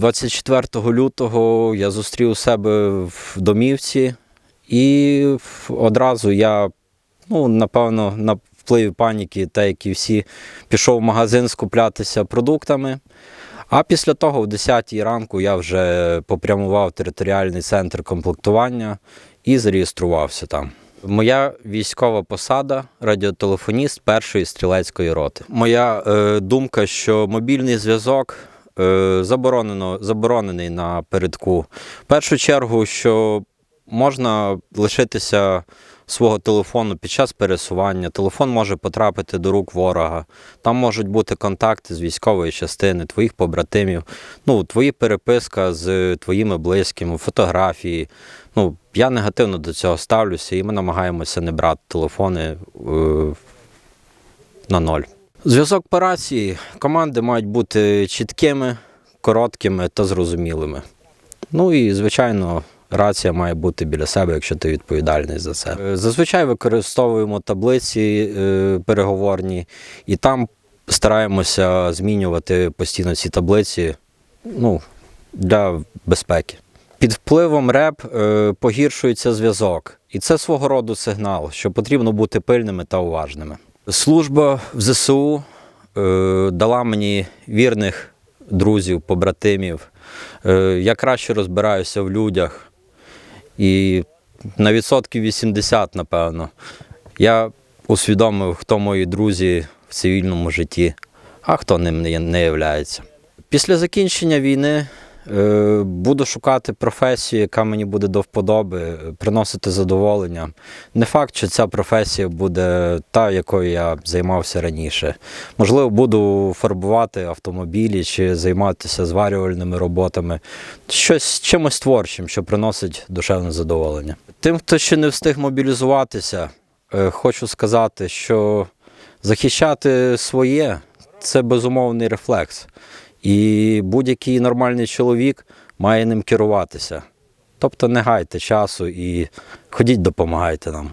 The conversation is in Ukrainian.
24 лютого я зустрів себе в домівці, і одразу я, ну, напевно, на впливі паніки, та як і всі, пішов в магазин скуплятися продуктами. А після того, в 10 ранку, я вже попрямував територіальний центр комплектування і зареєструвався там. Моя військова посада радіотелефоніст першої стрілецької роти. Моя е, думка, що мобільний зв'язок заборонено, заборонений на передку. В першу чергу, що можна лишитися свого телефону під час пересування. Телефон може потрапити до рук ворога. Там можуть бути контакти з військової частини, твоїх побратимів, ну, твої переписка з твоїми близькими, фотографії. Ну, я негативно до цього ставлюся, і ми намагаємося не брати телефони е, на ноль. Зв'язок по рації команди мають бути чіткими, короткими та зрозумілими. Ну і, звичайно, рація має бути біля себе, якщо ти відповідальний за це. Е, Зазвичай використовуємо таблиці е, переговорні, і там стараємося змінювати постійно ці таблиці ну, для безпеки. Під впливом РЕП е, погіршується зв'язок, і це свого роду сигнал, що потрібно бути пильними та уважними. Служба в ЗСУ е, дала мені вірних друзів, побратимів. Е, я краще розбираюся в людях. І на відсотків 80, напевно, я усвідомив, хто мої друзі в цивільному житті, а хто ним не, являється. Після закінчення війни буду шукати професію, яка мені буде до вподоби, е, приносити задоволення. Не факт, що ця професія буде та, якою я займався раніше. Можливо, буду фарбувати автомобілі чи займатися зварювальними роботами. Щось чимось творчим, що приносить душевне задоволення. Тим, хто ще не встиг мобілізуватися, е, хочу сказати, що захищати своє це безумовний рефлекс. І будь-який нормальний чоловік має ним керуватися. Тобто не гайте часу і ходіть, допомагайте нам.